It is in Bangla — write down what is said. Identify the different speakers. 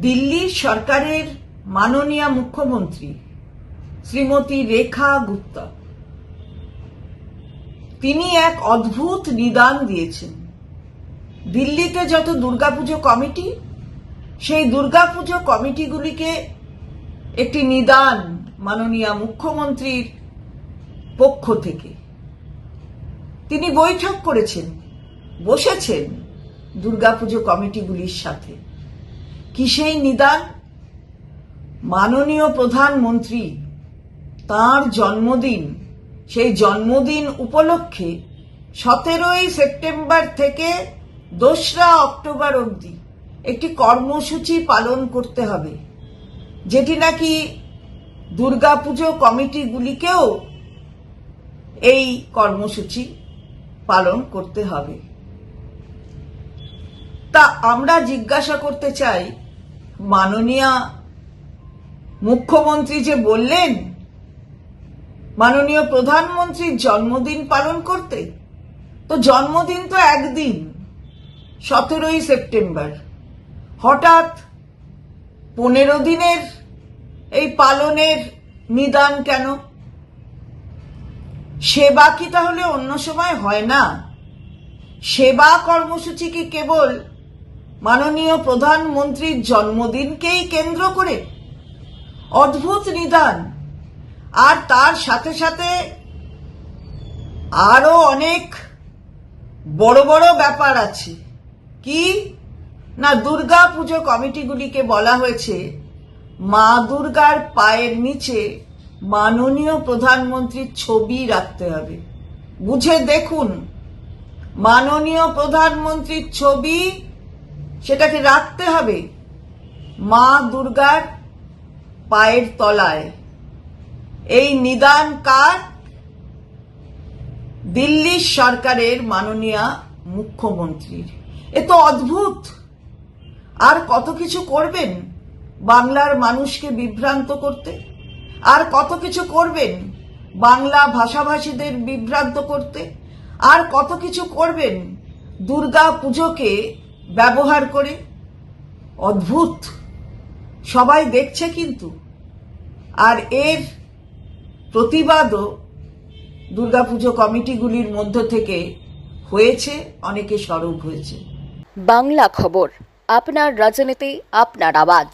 Speaker 1: দিল্লির সরকারের মাননীয় মুখ্যমন্ত্রী শ্রীমতী রেখা গুপ্তা। তিনি এক অদ্ভুত নিদান দিয়েছেন। দিল্লিতে যত দুর্গাপুজো কমিটি, সেই দুর্গাপুজো কমিটিগুলিকে একটি নিদান মাননীয় মুখ্যমন্ত্রীর পক্ষ থেকে। তিনি বৈঠক করেছেন, বসেছেন দুর্গাপুজো কমিটিগুলির সাথে। কি সেই নিদান মাননীয় প্রধানমন্ত্রী, তার জন্মদিন, সেই জন্মদিন উপলক্ষে সতেরোই সেপ্টেম্বর থেকে দোসরা অক্টোবর অবধি একটি কর্মসূচি পালন করতে হবে, যেটি নাকি দুর্গাপুজো কমিটিগুলিকেও এই কর্মসূচি পালন করতে হবে। তা আমরা জিজ্ঞাসা করতে চাই মাননীয়া মুখ্যমন্ত্রী যে বললেন, মাননীয় প্রধানমন্ত্রীর জন্মদিন পালন করতে, তো জন্মদিন তো একদিন, সতেরোই সেপ্টেম্বর। হঠাৎ পনেরো দিনের এই পালনের নিদান কেন? সেবা কি তাহলে অন্য সময় হয় না? সেবা কর্মসূচি কি কেবল মাননীয় প্রধানমন্ত্রীর জন্মদিনকেই কেন্দ্র করে অদ্ভুত নিদান। আর তার সাথে সাথে আরও অনেক বড় বড় ব্যাপার আছে। কি? না, দুর্গা পুজো কমিটিগুলিকে বলা হয়েছে, মা দুর্গার পায়ের নিচে মাননীয় প্রধানমন্ত্রীর ছবি রাখতে হবে। বুঝে দেখুন, মাননীয় প্রধানমন্ত্রীর ছবি সেটাকে রাখতে হবে। মা দুর্গার পায়ের তলায়। এই নিদান কার দিল্লির সরকারের মাননীয় মুখ্যমন্ত্রীর। এ তো অদ্ভুত। আর কত কিছু করবেন বাংলার মানুষকে বিভ্রান্ত করতে? আর কত কিছু করবেন বাংলা ভাষাভাষীদের বিভ্রান্ত করতে? আর কত কিছু করবেন দুর্গা পুজোকে ব্যবহার করে, অদ্ভুত। সবাই দেখছে কিন্তু। আর এর প্রতিবাদও দুর্গাপুজো কমিটিগুলির মধ্য থেকে হয়েছে, অনেকে স্বরূপ হয়েছে।
Speaker 2: বাংলা খবর, আপনার রাজনীতি, আপনার আওয়াজ।